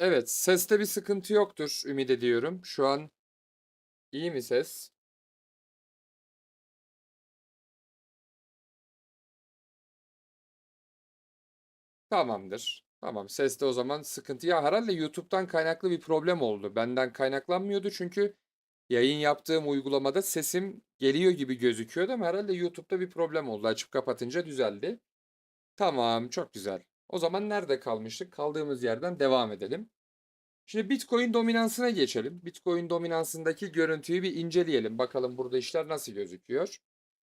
Evet, seste bir sıkıntı yoktur ümit ediyorum. Şu an iyi mi ses? Tamamdır. Tamam, seste o zaman sıkıntı. Ya herhalde YouTube'dan kaynaklı bir problem oldu. Benden kaynaklanmıyordu çünkü yayın yaptığım uygulamada sesim geliyor gibi gözüküyordu ama herhalde YouTube'da bir problem oldu. Açıp kapatınca düzeldi. Tamam, çok güzel. O zaman nerede kalmıştık? Kaldığımız yerden devam edelim. Şimdi Bitcoin dominansına geçelim. Bitcoin dominansındaki görüntüyü bir inceleyelim. Bakalım burada işler nasıl gözüküyor.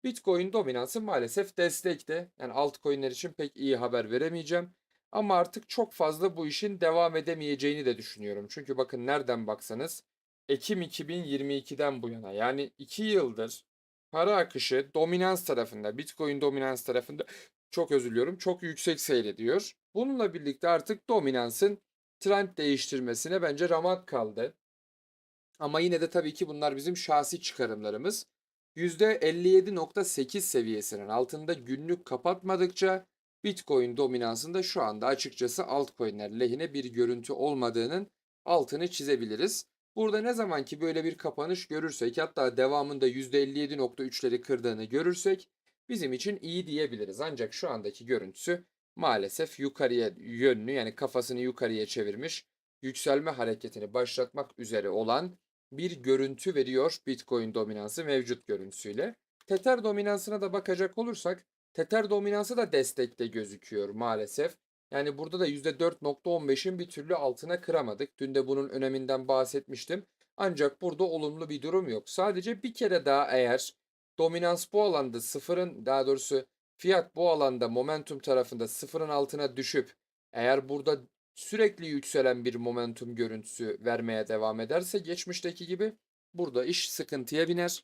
Bitcoin dominansı maalesef destekte. Yani altcoin'ler için pek iyi haber veremeyeceğim. Ama artık çok fazla bu işin devam edemeyeceğini de düşünüyorum. Çünkü bakın nereden baksanız Ekim 2022'den bu yana yani 2 yıldır para akışı dominans tarafında, Bitcoin dominans tarafında çok özür diliyorum çok yüksek seyrediyor. Bununla birlikte artık dominansın trend değiştirmesine bence ramak kaldı. Ama yine de tabii ki bunlar bizim şahsi çıkarımlarımız. %57.8 seviyesinin altında günlük kapatmadıkça Bitcoin dominansında şu anda açıkçası altcoin'ler lehine bir görüntü olmadığının altını çizebiliriz. Burada ne zaman ki böyle bir kapanış görürsek hatta devamında %57.3'leri kırdığını görürsek bizim için iyi diyebiliriz. Ancak şu andaki görüntüsü maalesef yukarıya yönlü yani kafasını yukarıya çevirmiş yükselme hareketini başlatmak üzere olan bir görüntü veriyor Bitcoin dominansı mevcut görüntüsüyle. Tether dominansına da bakacak olursak Tether dominansı da destekte gözüküyor maalesef. Yani burada da %4.15'in bir türlü altına kıramadık. Dün de bunun öneminden bahsetmiştim. Ancak burada olumlu bir durum yok. Sadece bir kere daha eğer dominans bu alanda sıfırın daha doğrusu fiyat bu alanda momentum tarafında sıfırın altına düşüp eğer burada sürekli yükselen bir momentum görüntüsü vermeye devam ederse geçmişteki gibi burada iş sıkıntıya biner.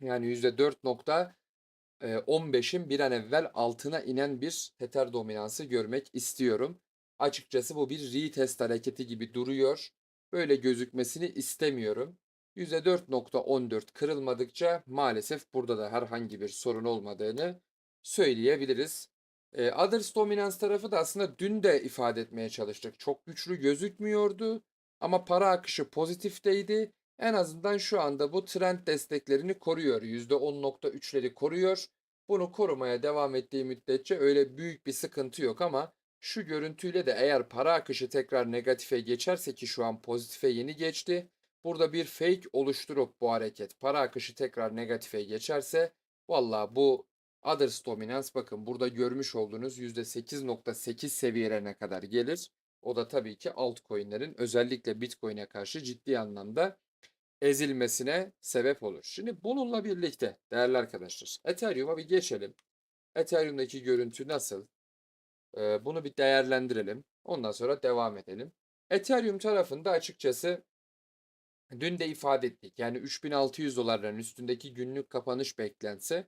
Yani %4.15'in bir an evvel altına inen bir Tether dominansı görmek istiyorum. Açıkçası bu bir retest hareketi gibi duruyor. Böyle gözükmesini istemiyorum. %4.14 kırılmadıkça maalesef burada da herhangi bir sorun olmadığını söyleyebiliriz. E, Others dominans tarafı da aslında dün de ifade etmeye çalıştık. Çok güçlü gözükmüyordu ama para akışı pozitifteydi. En azından şu anda bu trend desteklerini koruyor. %10.3'leri koruyor. Bunu korumaya devam ettiği müddetçe öyle büyük bir sıkıntı yok ama şu görüntüyle de eğer para akışı tekrar negatife geçerse ki şu an pozitife yeni geçti. Burada bir fake oluşturup bu hareket para akışı tekrar negatife geçerse valla bu Others Dominance bakın burada görmüş olduğunuz %8.8 seviyelerine kadar gelir. O da tabii ki altcoin'lerin özellikle Bitcoin'e karşı ciddi anlamda ezilmesine sebep olur. Şimdi bununla birlikte değerli arkadaşlar Ethereum'a bir geçelim. Ethereum'daki görüntü nasıl? Ee, bunu bir değerlendirelim. Ondan sonra devam edelim. Ethereum tarafında açıkçası dün de ifade ettik. Yani 3600 dolarların üstündeki günlük kapanış beklense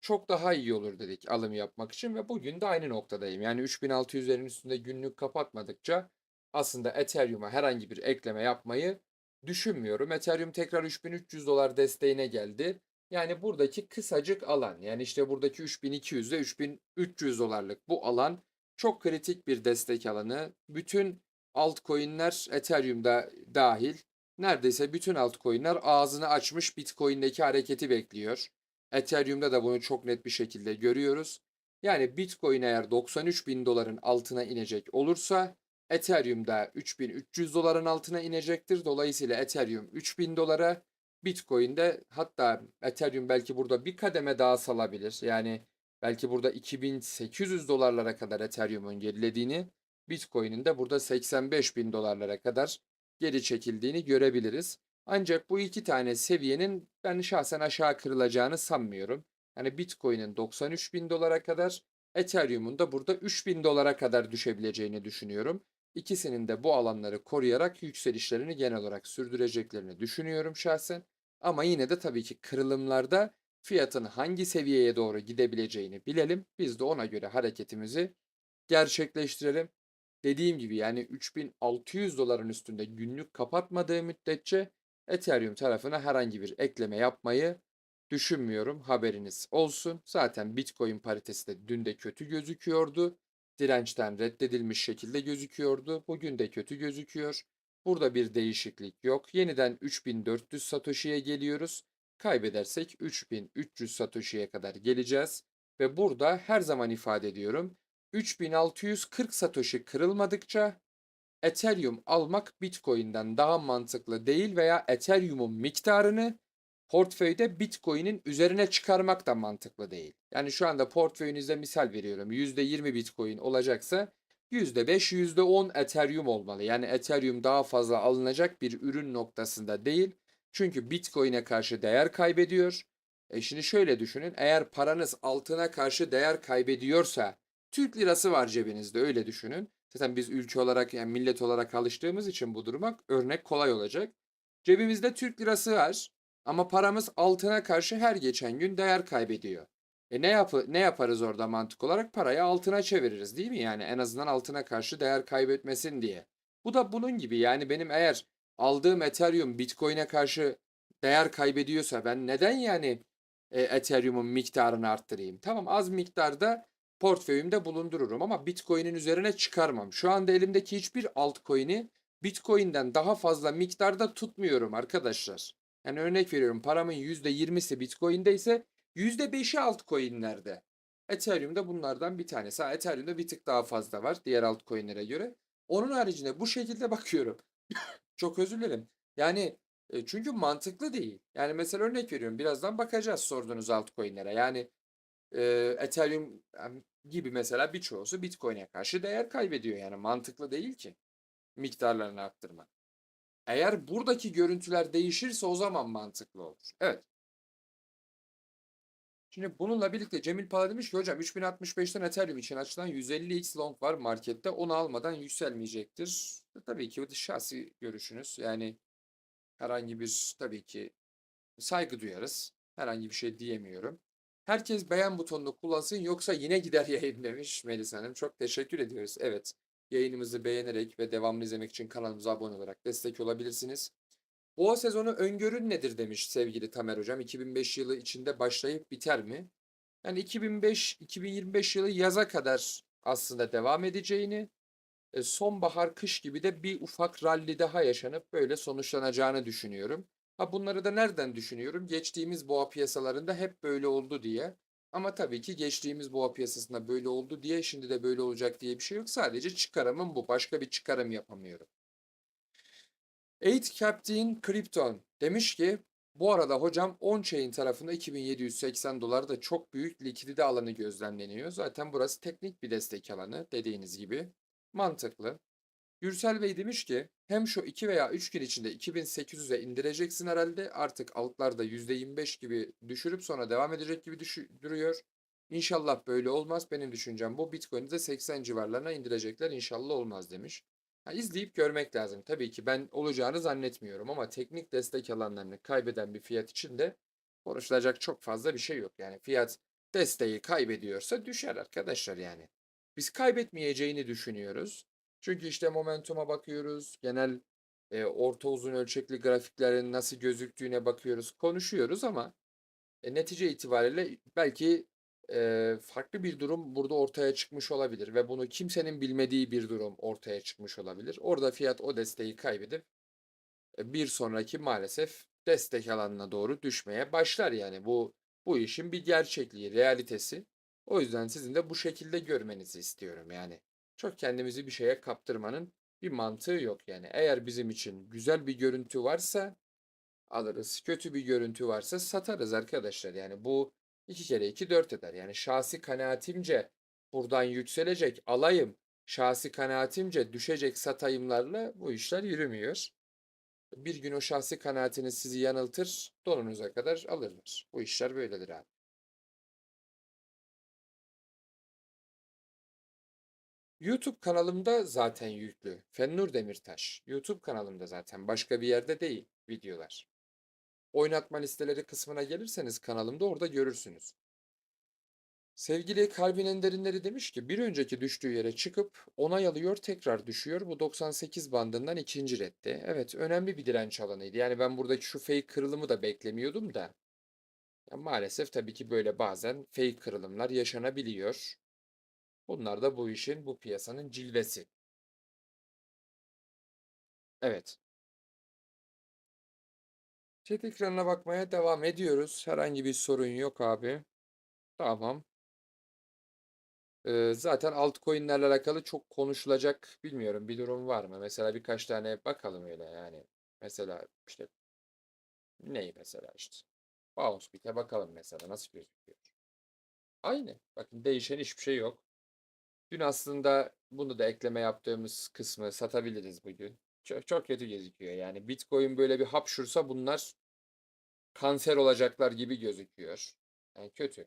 çok daha iyi olur dedik alım yapmak için ve bugün de aynı noktadayım. Yani 3600'lerin üstünde günlük kapatmadıkça aslında Ethereum'a herhangi bir ekleme yapmayı düşünmüyorum. Ethereum tekrar 3300 dolar desteğine geldi. Yani buradaki kısacık alan yani işte buradaki 3200 ile 3300 dolarlık bu alan çok kritik bir destek alanı. Bütün altcoin'ler Ethereum'da dahil neredeyse bütün altcoin'ler ağzını açmış Bitcoin'deki hareketi bekliyor. Ethereum'da da bunu çok net bir şekilde görüyoruz. Yani Bitcoin eğer 93 bin doların altına inecek olursa Ethereum'da 3300 doların altına inecektir. Dolayısıyla Ethereum 3000 dolara Bitcoin'de hatta Ethereum belki burada bir kademe daha salabilir. Yani belki burada 2800 dolarlara kadar Ethereum'un gerilediğini Bitcoin'in de burada 85 bin dolarlara kadar geri çekildiğini görebiliriz. Ancak bu iki tane seviyenin ben şahsen aşağı kırılacağını sanmıyorum. Yani Bitcoin'in 93 bin dolara kadar, Ethereum'un da burada 3 bin dolara kadar düşebileceğini düşünüyorum. İkisinin de bu alanları koruyarak yükselişlerini genel olarak sürdüreceklerini düşünüyorum şahsen. Ama yine de tabii ki kırılımlarda fiyatın hangi seviyeye doğru gidebileceğini bilelim. Biz de ona göre hareketimizi gerçekleştirelim. Dediğim gibi yani 3600 doların üstünde günlük kapatmadığı müddetçe Ethereum tarafına herhangi bir ekleme yapmayı düşünmüyorum. Haberiniz olsun. Zaten Bitcoin paritesi de dün de kötü gözüküyordu. dirençten reddedilmiş şekilde gözüküyordu. Bugün de kötü gözüküyor. Burada bir değişiklik yok. Yeniden 3400 Satoshi'ye geliyoruz. Kaybedersek 3300 Satoshi'ye kadar geleceğiz. Ve burada her zaman ifade ediyorum. 3640 Satoshi kırılmadıkça Ethereum almak Bitcoin'den daha mantıklı değil veya Ethereum'un miktarını portföyde Bitcoin'in üzerine çıkarmak da mantıklı değil. Yani şu anda portföyünüzde misal veriyorum. %20 Bitcoin olacaksa %5, %10 Ethereum olmalı. Yani Ethereum daha fazla alınacak bir ürün noktasında değil. Çünkü Bitcoin'e karşı değer kaybediyor. E şimdi şöyle düşünün. Eğer paranız altına karşı değer kaybediyorsa Türk lirası var cebinizde öyle düşünün. Zaten biz ülke olarak yani millet olarak alıştığımız için bu duruma örnek kolay olacak. Cebimizde Türk lirası var ama paramız altına karşı her geçen gün değer kaybediyor. E ne yapı ne yaparız orada mantık olarak? Parayı altına çeviririz değil mi? Yani en azından altına karşı değer kaybetmesin diye. Bu da bunun gibi yani benim eğer aldığım Ethereum Bitcoin'e karşı değer kaybediyorsa ben neden yani e, Ethereum'un miktarını arttırayım? Tamam az miktarda portföyümde bulundururum ama Bitcoin'in üzerine çıkarmam. Şu anda elimdeki hiçbir altcoin'i Bitcoin'den daha fazla miktarda tutmuyorum arkadaşlar. Yani örnek veriyorum paramın %20'si Bitcoin'de ise %5'i altcoin'lerde. Ethereum'da bunlardan bir tanesi. Ha, Ethereum'da bir tık daha fazla var diğer altcoin'lere göre. Onun haricinde bu şekilde bakıyorum. Çok özür dilerim. Yani e, çünkü mantıklı değil. Yani mesela örnek veriyorum. Birazdan bakacağız sorduğunuz altcoin'lere. Yani e, Ethereum gibi mesela birçoğusu Bitcoin'e karşı değer kaybediyor. Yani mantıklı değil ki miktarlarını arttırmak. Eğer buradaki görüntüler değişirse o zaman mantıklı olur. Evet. Şimdi bununla birlikte Cemil Pala demiş ki hocam 3065'ten Ethereum için açılan 150x long var markette. Onu almadan yükselmeyecektir. E, Tabii ki bu şahsi görüşünüz. Yani herhangi bir tabii ki saygı duyarız. Herhangi bir şey diyemiyorum. Herkes beğen butonunu kullansın yoksa yine gider yayın demiş Melis Hanım. Çok teşekkür ediyoruz. Evet. Yayınımızı beğenerek ve devamlı izlemek için kanalımıza abone olarak destek olabilirsiniz. Boğa sezonu öngörün nedir demiş sevgili Tamer Hocam. 2005 yılı içinde başlayıp biter mi? Yani 2005-2025 yılı yaza kadar aslında devam edeceğini, e, sonbahar kış gibi de bir ufak ralli daha yaşanıp böyle sonuçlanacağını düşünüyorum. Ha bunları da nereden düşünüyorum? Geçtiğimiz boğa piyasalarında hep böyle oldu diye. Ama tabii ki geçtiğimiz boğa piyasasında böyle oldu diye şimdi de böyle olacak diye bir şey yok. Sadece çıkarımım bu. Başka bir çıkarım yapamıyorum. 8 Captain Krypton demiş ki bu arada hocam on-chain tarafında 2780 dolarda çok büyük likidite alanı gözlemleniyor. Zaten burası teknik bir destek alanı dediğiniz gibi. Mantıklı. Gürsel Bey demiş ki hem şu 2 veya 3 gün içinde 2800'e indireceksin herhalde. Artık altlarda %25 gibi düşürüp sonra devam edecek gibi duruyor. İnşallah böyle olmaz. Benim düşüncem bu. Bitcoin'i de 80 civarlarına indirecekler. İnşallah olmaz demiş. Ha, izleyip görmek lazım. Tabii ki ben olacağını zannetmiyorum ama teknik destek alanlarını kaybeden bir fiyat için de konuşulacak çok fazla bir şey yok. Yani fiyat desteği kaybediyorsa düşer arkadaşlar yani. Biz kaybetmeyeceğini düşünüyoruz. Çünkü işte momentuma bakıyoruz. Genel e, orta uzun ölçekli grafiklerin nasıl gözüktüğüne bakıyoruz. Konuşuyoruz ama e, netice itibariyle belki e, farklı bir durum burada ortaya çıkmış olabilir ve bunu kimsenin bilmediği bir durum ortaya çıkmış olabilir. Orada fiyat o desteği kaybedip e, bir sonraki maalesef destek alanına doğru düşmeye başlar yani bu bu işin bir gerçekliği, realitesi. O yüzden sizin de bu şekilde görmenizi istiyorum yani. Çok kendimizi bir şeye kaptırmanın bir mantığı yok yani. Eğer bizim için güzel bir görüntü varsa alırız. Kötü bir görüntü varsa satarız arkadaşlar. Yani bu iki kere iki dört eder. Yani şahsi kanaatimce buradan yükselecek alayım, şahsi kanaatimce düşecek satayımlarla bu işler yürümüyor. Bir gün o şahsi kanaatiniz sizi yanıltır, donunuza kadar alırlar. Bu işler böyledir abi. YouTube kanalımda zaten yüklü. Fennur Demirtaş. YouTube kanalımda zaten. Başka bir yerde değil videolar. Oynatma listeleri kısmına gelirseniz kanalımda orada görürsünüz. Sevgili Kalbin Enderinleri demiş ki bir önceki düştüğü yere çıkıp onay alıyor tekrar düşüyor. Bu 98 bandından ikinci reddi. Evet önemli bir direnç alanıydı. Yani ben buradaki şu fake kırılımı da beklemiyordum da. Ya maalesef tabii ki böyle bazen fake kırılımlar yaşanabiliyor. Bunlar da bu işin, bu piyasanın cilvesi. Evet. Chat ekranına bakmaya devam ediyoruz. Herhangi bir sorun yok abi. Tamam. Ee, zaten altcoin'lerle alakalı çok konuşulacak bilmiyorum bir durum var mı? Mesela birkaç tane bakalım öyle yani. Mesela işte ney mesela işte. Bouncebit'e bakalım mesela nasıl gözüküyor. Aynı. Bakın değişen hiçbir şey yok. Dün aslında bunu da ekleme yaptığımız kısmı satabiliriz bugün. Çok, çok kötü gözüküyor. Yani Bitcoin böyle bir hapşursa bunlar kanser olacaklar gibi gözüküyor. Yani kötü.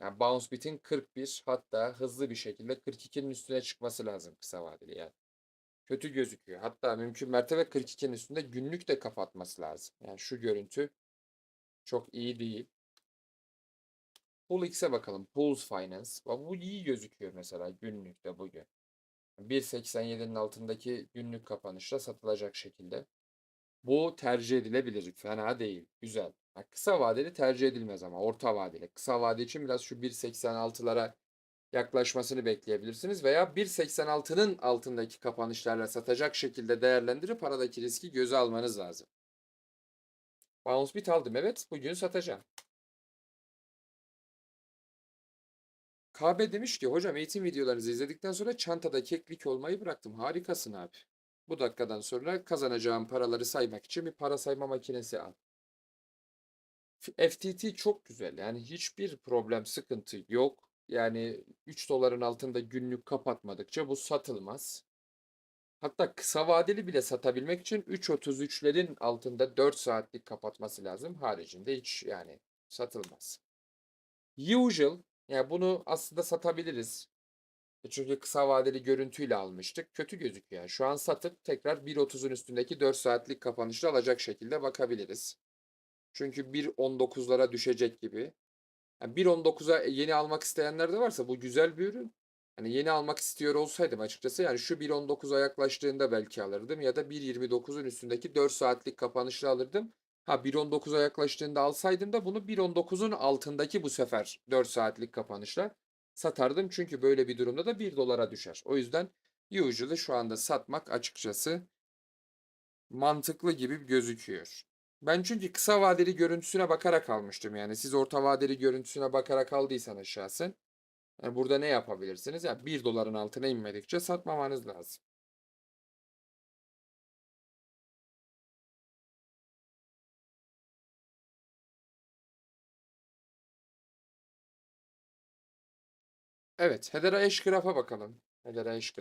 Yani Bounce Bit'in 41 hatta hızlı bir şekilde 42'nin üstüne çıkması lazım kısa vadeli yani. Kötü gözüküyor. Hatta mümkün mertebe 42'nin üstünde günlük de kapatması lazım. Yani şu görüntü çok iyi değil. PoolX'e bakalım. Pools Finance. Bu iyi gözüküyor mesela günlükte bugün. 1.87'nin altındaki günlük kapanışla satılacak şekilde. Bu tercih edilebilir. Fena değil. Güzel. Ha, kısa vadeli tercih edilmez ama orta vadeli. Kısa vade için biraz şu 1.86'lara yaklaşmasını bekleyebilirsiniz veya 1.86'nın altındaki kapanışlarla satacak şekilde değerlendirip aradaki riski göze almanız lazım. Bounce bit aldım evet bugün satacağım. KB demiş ki hocam eğitim videolarınızı izledikten sonra çantada keklik olmayı bıraktım. Harikasın abi. Bu dakikadan sonra kazanacağım paraları saymak için bir para sayma makinesi al. FTT çok güzel. Yani hiçbir problem, sıkıntı yok. Yani 3 doların altında günlük kapatmadıkça bu satılmaz. Hatta kısa vadeli bile satabilmek için 3.33'lerin altında 4 saatlik kapatması lazım. Haricinde hiç yani satılmaz. Usual yani bunu aslında satabiliriz. E Çünkü kısa vadeli görüntüyle almıştık. Kötü gözüküyor. Şu an satıp tekrar 1.30'un üstündeki 4 saatlik kapanışla alacak şekilde bakabiliriz. Çünkü 1.19'lara düşecek gibi. Yani 1.19'a yeni almak isteyenler de varsa bu güzel bir ürün. Hani yeni almak istiyor olsaydım açıkçası yani şu 1.19'a yaklaştığında belki alırdım ya da 1.29'un üstündeki 4 saatlik kapanışla alırdım. Ha 1.19'a yaklaştığında alsaydım da bunu 1.19'un altındaki bu sefer 4 saatlik kapanışla satardım. Çünkü böyle bir durumda da 1 dolara düşer. O yüzden usually şu anda satmak açıkçası mantıklı gibi gözüküyor. Ben çünkü kısa vadeli görüntüsüne bakarak almıştım yani. Siz orta vadeli görüntüsüne bakarak aldıysanız şahsen yani burada ne yapabilirsiniz? Yani 1 doların altına inmedikçe satmamanız lazım. Evet, Hedera eş bakalım. Hedera eş.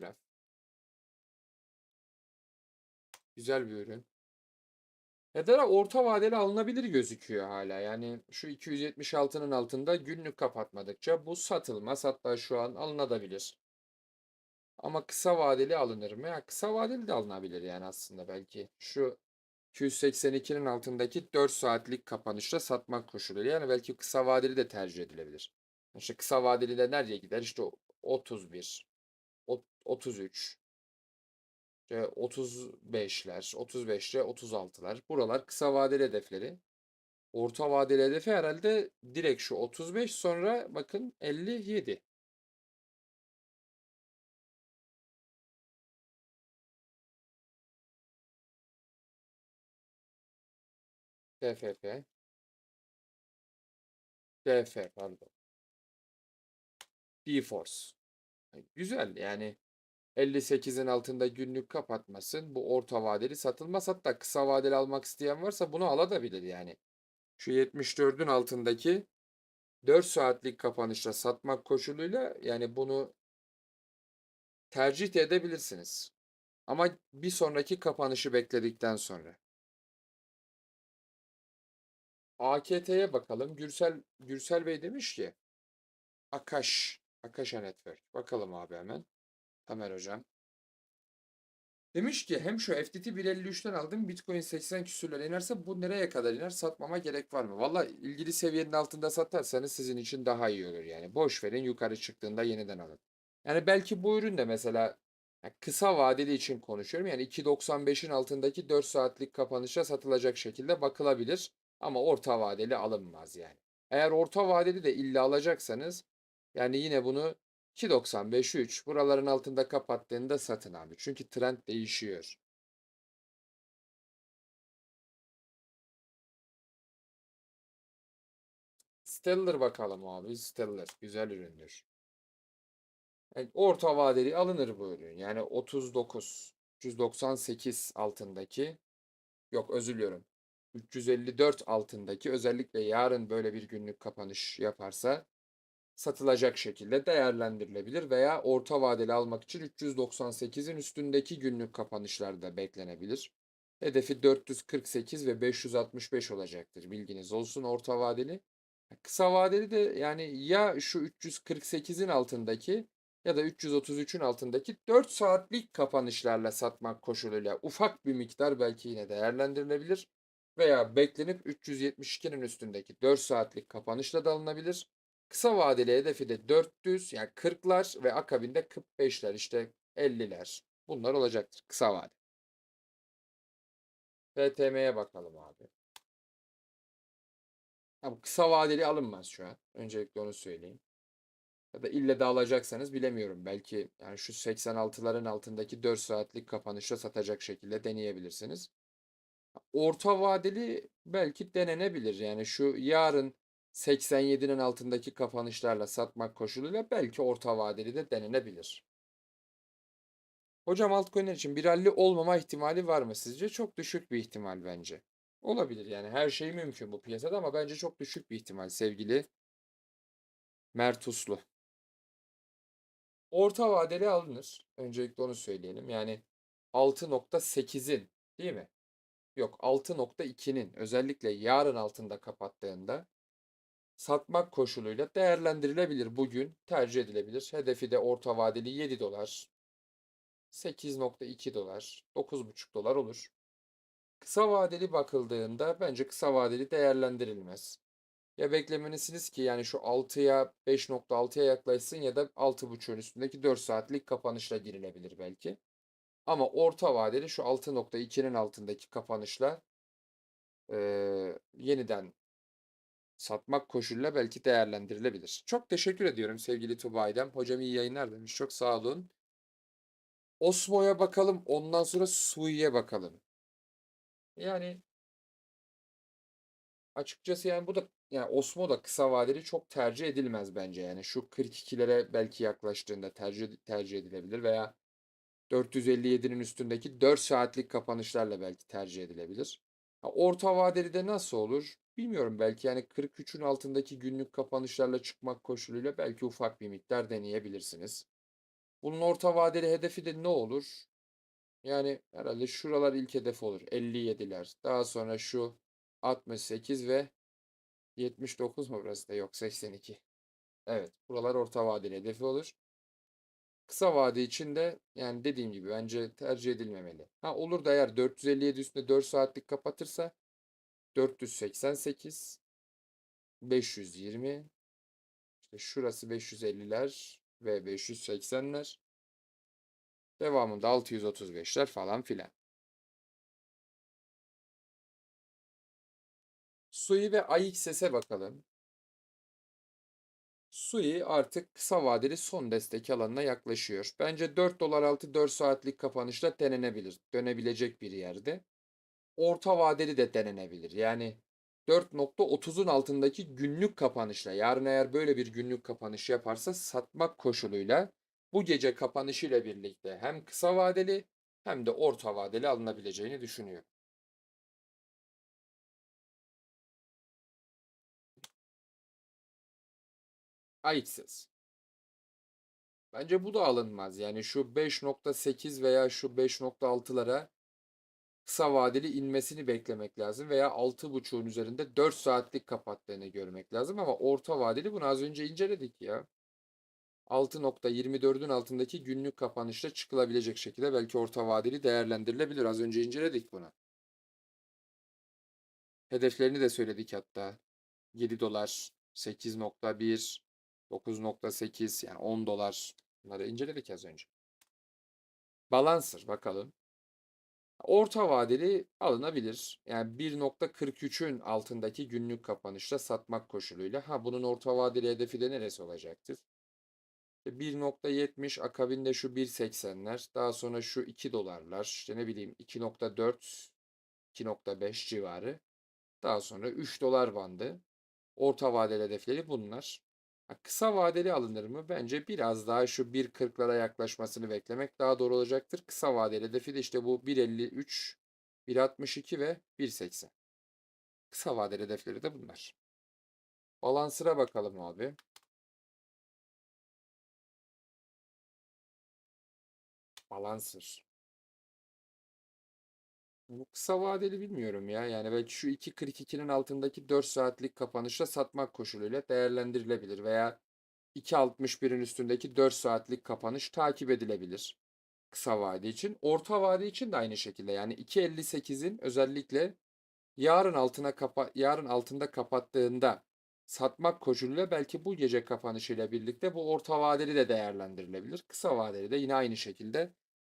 Güzel bir ürün. Hedera orta vadeli alınabilir gözüküyor hala. Yani şu 276'nın altında günlük kapatmadıkça bu satılmaz. Hatta şu an alınabilir. Ama kısa vadeli alınır mı? Ya kısa vadeli de alınabilir yani aslında belki. Şu 282'nin altındaki 4 saatlik kapanışla satmak koşuluyla. Yani belki kısa vadeli de tercih edilebilir. İşte kısa vadeli de nereye gider? İşte 31, ot- 33, işte 35'ler, 35'le 36'lar. Buralar kısa vadeli hedefleri. Orta vadeli hedefi herhalde direkt şu 35 sonra bakın 57. TFF. DF pardon. GeForce. Güzel yani 58'in altında günlük kapatmasın. Bu orta vadeli satılmaz. Hatta kısa vadeli almak isteyen varsa bunu alabilir yani. Şu 74'ün altındaki 4 saatlik kapanışla satmak koşuluyla yani bunu tercih de edebilirsiniz. Ama bir sonraki kapanışı bekledikten sonra. AKT'ye bakalım. Gürsel Gürsel Bey demiş ki Akaş Akaşa Network. Bakalım abi hemen. Tamer hocam. Demiş ki hem şu FTT 1.53'ten aldım Bitcoin 80 küsürlere inerse bu nereye kadar iner satmama gerek var mı? Valla ilgili seviyenin altında satarsanız sizin için daha iyi olur yani. Boş verin yukarı çıktığında yeniden alın. Yani belki bu ürün de mesela kısa vadeli için konuşuyorum. Yani 2.95'in altındaki 4 saatlik kapanışa satılacak şekilde bakılabilir. Ama orta vadeli alınmaz yani. Eğer orta vadeli de illa alacaksanız yani yine bunu 2.95 3 buraların altında kapattığında satın abi. Çünkü trend değişiyor. Stellar bakalım abi. Stellar güzel üründür. Yani orta vadeli alınır bu ürün. Yani 39 398 altındaki yok özür diliyorum. 354 altındaki özellikle yarın böyle bir günlük kapanış yaparsa satılacak şekilde değerlendirilebilir veya orta vadeli almak için 398'in üstündeki günlük kapanışlarda beklenebilir. Hedefi 448 ve 565 olacaktır. Bilginiz olsun orta vadeli. Kısa vadeli de yani ya şu 348'in altındaki ya da 333'ün altındaki 4 saatlik kapanışlarla satmak koşuluyla ufak bir miktar belki yine değerlendirilebilir veya beklenip 372'nin üstündeki 4 saatlik kapanışla da alınabilir. Kısa vadeli hedefi de 400 yani 40'lar ve akabinde 45'ler işte 50'ler. Bunlar olacaktır kısa vade. PTM'ye bakalım abi. Ya bu kısa vadeli alınmaz şu an. Öncelikle onu söyleyeyim. Ya da ille de alacaksanız bilemiyorum. Belki yani şu 86'ların altındaki 4 saatlik kapanışla satacak şekilde deneyebilirsiniz. Orta vadeli belki denenebilir. Yani şu yarın 87'nin altındaki kapanışlarla satmak koşuluyla belki orta vadeli de denenebilir. Hocam altcoin'ler için bir rally olmama ihtimali var mı sizce? Çok düşük bir ihtimal bence. Olabilir yani her şey mümkün bu piyasada ama bence çok düşük bir ihtimal sevgili Mert Uslu. Orta vadeli alınır. Öncelikle onu söyleyelim. Yani 6.8'in değil mi? Yok 6.2'nin özellikle yarın altında kapattığında satmak koşuluyla değerlendirilebilir. Bugün tercih edilebilir. Hedefi de orta vadeli 7 dolar. 8.2 dolar. 9.5 dolar olur. Kısa vadeli bakıldığında bence kısa vadeli değerlendirilmez. Ya beklemelisiniz ki yani şu 6'ya 5.6'ya yaklaşsın ya da 6.5'ün üstündeki 4 saatlik kapanışla girilebilir belki. Ama orta vadeli şu 6.2'nin altındaki kapanışla eee, yeniden satmak koşuluyla belki değerlendirilebilir. Çok teşekkür ediyorum sevgili Tuba Aydem. Hocam iyi yayınlar demiş. Çok sağ olun. Osmo'ya bakalım. Ondan sonra Sui'ye bakalım. Yani açıkçası yani bu da yani Osmo da kısa vadeli çok tercih edilmez bence. Yani şu 42'lere belki yaklaştığında tercih tercih edilebilir veya 457'nin üstündeki 4 saatlik kapanışlarla belki tercih edilebilir. Orta vadeli de nasıl olur? Bilmiyorum belki yani 43'ün altındaki günlük kapanışlarla çıkmak koşuluyla belki ufak bir miktar deneyebilirsiniz. Bunun orta vadeli hedefi de ne olur? Yani herhalde şuralar ilk hedef olur. 57'ler. Daha sonra şu 68 ve 79 mu burası da? Yok 82. Evet. Buralar orta vadeli hedefi olur. Kısa vade için de yani dediğim gibi bence tercih edilmemeli. Ha olur da eğer 457 üstünde 4 saatlik kapatırsa 488 520 işte şurası 550'ler ve 580'ler. Devamında 635'ler falan filan. Sui ve AXS'e bakalım. Sui artık kısa vadeli son destek alanına yaklaşıyor. Bence 4 dolar altı 4 saatlik kapanışla denenebilir. Dönebilecek bir yerde. Orta vadeli de denenebilir. Yani 4.30'un altındaki günlük kapanışla yarın eğer böyle bir günlük kapanış yaparsa satmak koşuluyla bu gece kapanışıyla birlikte hem kısa vadeli hem de orta vadeli alınabileceğini düşünüyorum. Ayıksız. Bence bu da alınmaz. Yani şu 5.8 veya şu 5.6'lara kısa vadeli inmesini beklemek lazım veya 6.5'un üzerinde 4 saatlik kapattığını görmek lazım ama orta vadeli bunu az önce inceledik ya. 6.24'ün altındaki günlük kapanışla çıkılabilecek şekilde belki orta vadeli değerlendirilebilir. Az önce inceledik bunu. Hedeflerini de söyledik hatta. 7 dolar, 8.1, 9.8 yani 10 dolar. Bunları inceledik az önce. Balancer bakalım. Orta vadeli alınabilir. Yani 1.43'ün altındaki günlük kapanışla satmak koşuluyla. Ha bunun orta vadeli hedefi de neresi olacaktır? 1.70 akabinde şu 1.80'ler daha sonra şu 2 dolarlar işte ne bileyim 2.4 2.5 civarı daha sonra 3 dolar bandı orta vadeli hedefleri bunlar. Kısa vadeli alınır mı? Bence biraz daha şu 1.40'lara yaklaşmasını beklemek daha doğru olacaktır. Kısa vadeli hedefi de işte bu 1.53, 1.62 ve 1.80. Kısa vadeli hedefleri de bunlar. Balansıra bakalım abi. Balancer. Bu kısa vadeli bilmiyorum ya. Yani belki şu 2.42'nin altındaki 4 saatlik kapanışla satmak koşuluyla değerlendirilebilir. Veya 2.61'in üstündeki 4 saatlik kapanış takip edilebilir. Kısa vade için. Orta vade için de aynı şekilde. Yani 2.58'in özellikle yarın altına kapa yarın altında kapattığında satmak koşuluyla belki bu gece kapanışıyla birlikte bu orta vadeli de değerlendirilebilir. Kısa vadeli de yine aynı şekilde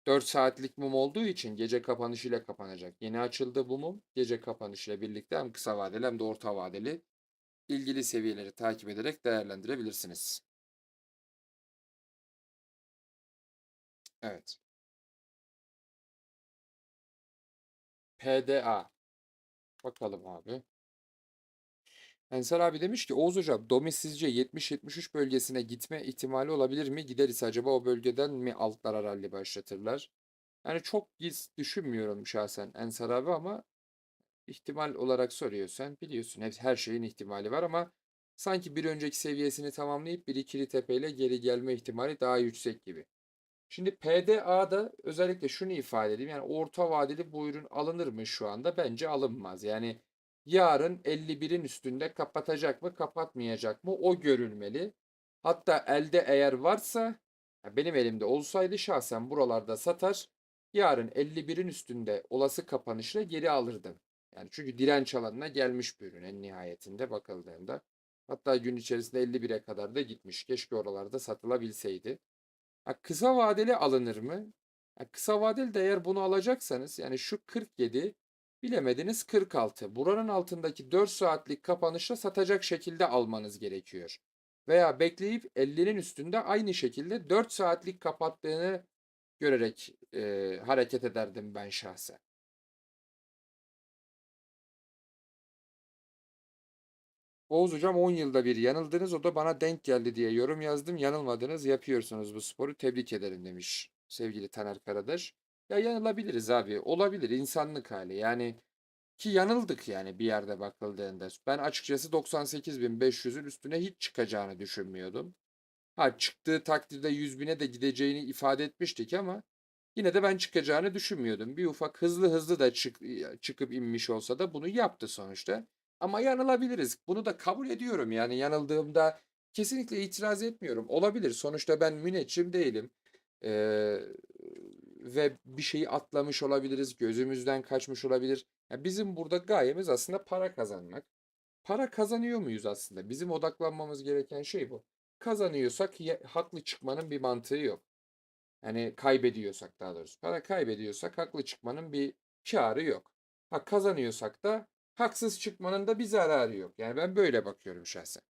4 saatlik mum olduğu için gece kapanışıyla kapanacak. Yeni açıldı bu mum. Gece kapanışıyla birlikte hem kısa vadeli hem de orta vadeli ilgili seviyeleri takip ederek değerlendirebilirsiniz. Evet. PDA. Bakalım abi. Ensar abi demiş ki Oğuz Hocam Domi sizce 70-73 bölgesine gitme ihtimali olabilir mi? Gider ise acaba o bölgeden mi altlara ralli başlatırlar? Yani çok giz düşünmüyorum şahsen Ensar abi ama ihtimal olarak soruyorsan biliyorsun hep her şeyin ihtimali var ama sanki bir önceki seviyesini tamamlayıp bir ikili tepeyle geri gelme ihtimali daha yüksek gibi. Şimdi PDA'da özellikle şunu ifade edeyim. Yani orta vadeli bu ürün alınır mı şu anda? Bence alınmaz. Yani yarın 51'in üstünde kapatacak mı, kapatmayacak mı? O görülmeli. Hatta elde eğer varsa ya benim elimde olsaydı şahsen buralarda satar. Yarın 51'in üstünde olası kapanışla geri alırdım. Yani çünkü direnç alanına gelmiş bir ürün en nihayetinde bakıldığında. Hatta gün içerisinde 51'e kadar da gitmiş. Keşke oralarda satılabilseydi. Ha, kısa vadeli alınır mı? Ha, kısa vadeli de eğer bunu alacaksanız yani şu 47 bilemediniz 46. Buranın altındaki 4 saatlik kapanışla satacak şekilde almanız gerekiyor. Veya bekleyip 50'nin üstünde aynı şekilde 4 saatlik kapattığını görerek e, hareket ederdim ben şahsen. Oğuz hocam 10 yılda bir yanıldınız o da bana denk geldi diye yorum yazdım. Yanılmadınız yapıyorsunuz bu sporu tebrik ederim demiş sevgili Taner Karadaş. Ya yanılabiliriz abi olabilir insanlık hali yani ki yanıldık yani bir yerde bakıldığında. Ben açıkçası 98.500'ün üstüne hiç çıkacağını düşünmüyordum. Ha çıktığı takdirde 100 bine de gideceğini ifade etmiştik ama yine de ben çıkacağını düşünmüyordum. Bir ufak hızlı hızlı da çık, çıkıp inmiş olsa da bunu yaptı sonuçta. Ama yanılabiliriz. Bunu da kabul ediyorum. Yani yanıldığımda kesinlikle itiraz etmiyorum. Olabilir. Sonuçta ben müneccim değilim. Ee, ve bir şeyi atlamış olabiliriz. Gözümüzden kaçmış olabilir. Ya bizim burada gayemiz aslında para kazanmak. Para kazanıyor muyuz aslında? Bizim odaklanmamız gereken şey bu. Kazanıyorsak haklı çıkmanın bir mantığı yok. Yani kaybediyorsak daha doğrusu. Para kaybediyorsak haklı çıkmanın bir kârı yok. Ha kazanıyorsak da haksız çıkmanın da bir zararı yok. Yani ben böyle bakıyorum şahsen.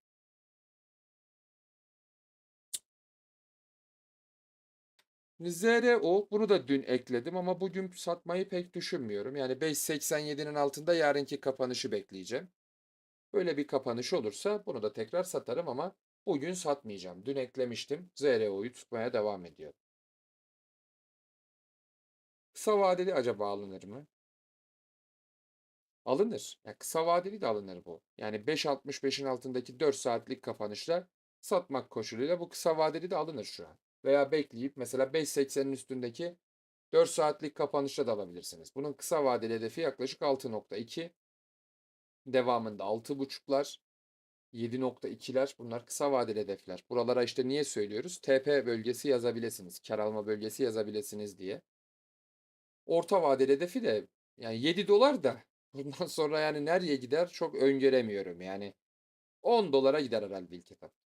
ZRO bunu da dün ekledim ama bugün satmayı pek düşünmüyorum. Yani 5.87'nin altında yarınki kapanışı bekleyeceğim. Böyle bir kapanış olursa bunu da tekrar satarım ama bugün satmayacağım. Dün eklemiştim. ZRO'yu tutmaya devam ediyorum. Kısa vadeli acaba alınır mı? Alınır. Ya kısa vadeli de alınır bu. Yani 5.65'in altındaki 4 saatlik kapanışla satmak koşuluyla bu kısa vadeli de alınır şu an. Veya bekleyip mesela 5.80'in üstündeki 4 saatlik kapanışla da alabilirsiniz. Bunun kısa vadeli hedefi yaklaşık 6.2. Devamında 6.5'lar, 7.2'ler bunlar kısa vadeli hedefler. Buralara işte niye söylüyoruz? TP bölgesi yazabilirsiniz. Kar alma bölgesi yazabilirsiniz diye. Orta vadeli hedefi de yani 7 dolar da bundan sonra yani nereye gider çok öngöremiyorum. Yani 10 dolara gider herhalde ilk etap.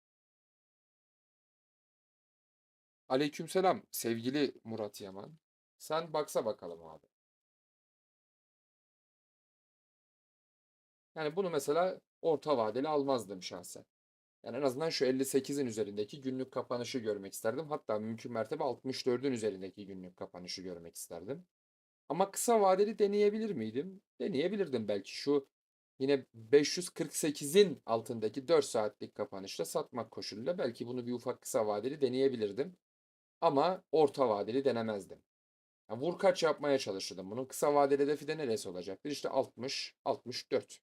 Aleykümselam sevgili Murat Yaman. Sen baksa bakalım abi. Yani bunu mesela orta vadeli almazdım şahsen. Yani en azından şu 58'in üzerindeki günlük kapanışı görmek isterdim. Hatta mümkün mertebe 64'ün üzerindeki günlük kapanışı görmek isterdim. Ama kısa vadeli deneyebilir miydim? Deneyebilirdim belki. Şu yine 548'in altındaki 4 saatlik kapanışta satmak koşuluyla belki bunu bir ufak kısa vadeli deneyebilirdim. Ama orta vadeli denemezdim. Yani vur kaç yapmaya çalışırdım. Bunun kısa vadeli hedefi de neresi olacaktır? İşte 60, 64.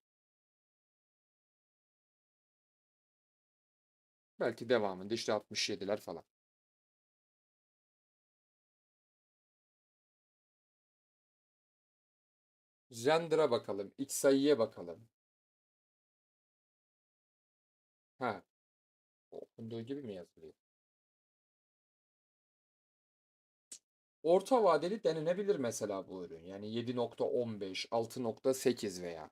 Belki devamında işte 67'ler falan. Render'a bakalım. X sayıya bakalım. Ha. Okunduğu gibi mi yazılıyor? Orta vadeli denenebilir mesela bu ürün. Yani 7.15, 6.8 veya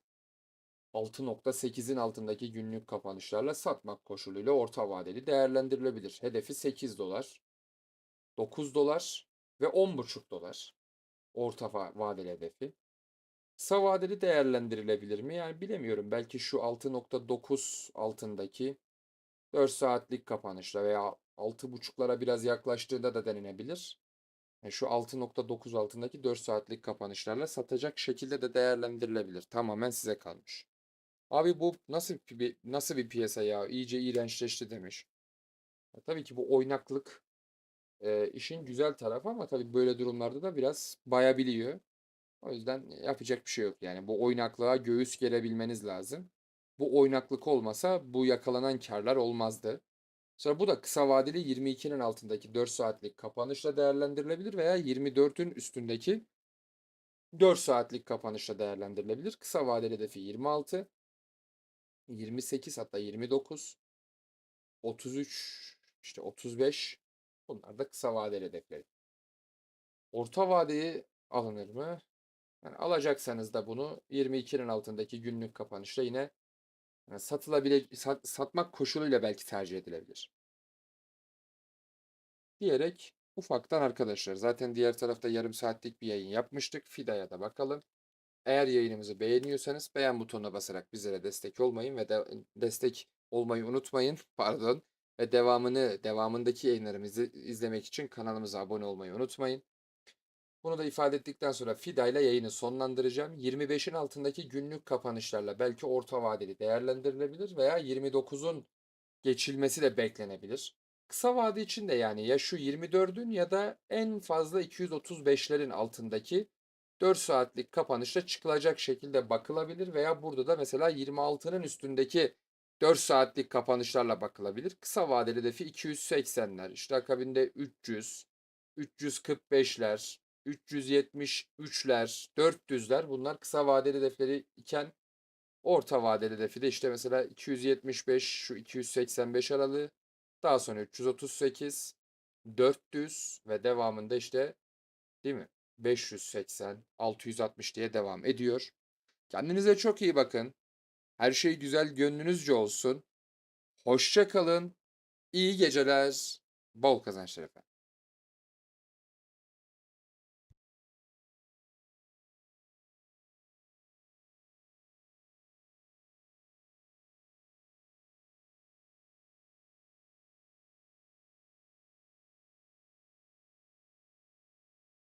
6.8'in altındaki günlük kapanışlarla satmak koşuluyla orta vadeli değerlendirilebilir. Hedefi 8 dolar, 9 dolar ve 10.5 dolar. Orta va- vadeli hedefi. Kısa vadeli değerlendirilebilir mi? Yani bilemiyorum. Belki şu 6.9 altındaki 4 saatlik kapanışla veya 6.5'lara biraz yaklaştığında da denenebilir. Yani şu 6.9 altındaki 4 saatlik kapanışlarla satacak şekilde de değerlendirilebilir. Tamamen size kalmış. Abi bu nasıl bir nasıl bir piyasa ya? İyice iğrençleşti demiş. Ya tabii ki bu oynaklık e, işin güzel tarafı ama tabii böyle durumlarda da biraz bayabiliyor. O yüzden yapacak bir şey yok yani. Bu oynaklığa göğüs gerebilmeniz lazım. Bu oynaklık olmasa bu yakalanan karlar olmazdı. Sonra bu da kısa vadeli 22'nin altındaki 4 saatlik kapanışla değerlendirilebilir veya 24'ün üstündeki 4 saatlik kapanışla değerlendirilebilir. Kısa vadeli hedefi 26, 28 hatta 29, 33, işte 35. Bunlar da kısa vadeli hedefleri. Orta vadeyi alınır mı? Yani alacaksanız da bunu 22'nin altındaki günlük kapanışla yine yani satılabile sat- satmak koşuluyla belki tercih edilebilir. Diyerek ufaktan arkadaşlar zaten diğer tarafta yarım saatlik bir yayın yapmıştık. Fida'ya da bakalım. Eğer yayınımızı beğeniyorsanız beğen butonuna basarak bizlere destek olmayın ve de, destek olmayı unutmayın. Pardon. Ve devamını, devamındaki yayınlarımızı izlemek için kanalımıza abone olmayı unutmayın. Bunu da ifade ettikten sonra FIDA ile yayını sonlandıracağım. 25'in altındaki günlük kapanışlarla belki orta vadeli değerlendirilebilir veya 29'un geçilmesi de beklenebilir. Kısa vade için de yani ya şu 24'ün ya da en fazla 235'lerin altındaki 4 saatlik kapanışla çıkılacak şekilde bakılabilir veya burada da mesela 26'nın üstündeki 4 saatlik kapanışlarla bakılabilir. Kısa vadeli hedefi 280'ler, işte akabinde 300, 345'ler, 373'ler, 400'ler bunlar kısa vadeli hedefleri iken orta vadeli hedefi de işte mesela 275, şu 285 aralığı, daha sonra 338, 400 ve devamında işte değil mi? 580, 660 diye devam ediyor. Kendinize çok iyi bakın. Her şey güzel gönlünüzce olsun. Hoşça kalın. İyi geceler. Bol kazançlar efendim.